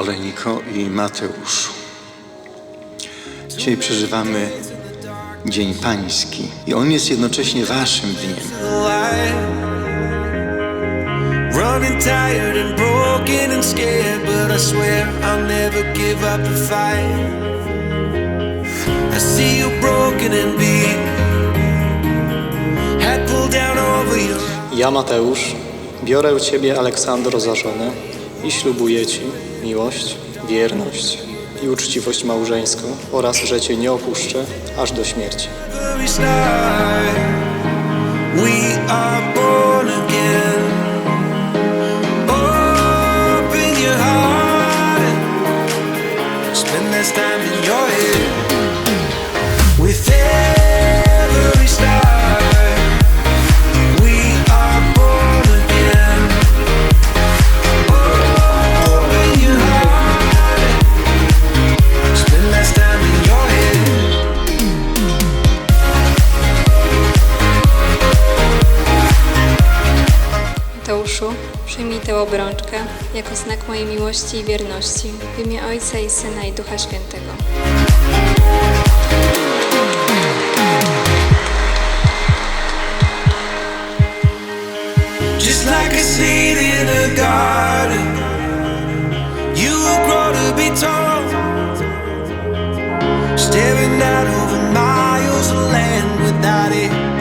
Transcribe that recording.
Oleńko i Mateuszu. Dzisiaj przeżywamy Dzień Pański i on jest jednocześnie waszym dniem. Ja, Mateusz, biorę Ciebie, Aleksandro, za żonę i ślubuję Ci miłość, wierność i uczciwość małżeńską oraz, że Cię nie opuszczę aż do śmierci. Mateuszu, przyjmij tę obrączkę jako znak mojej miłości i wierności w imię Ojca i Syna i Ducha Świętego. Just like a seed in a garden, you will grow to be tall. Staring out over miles of land without it.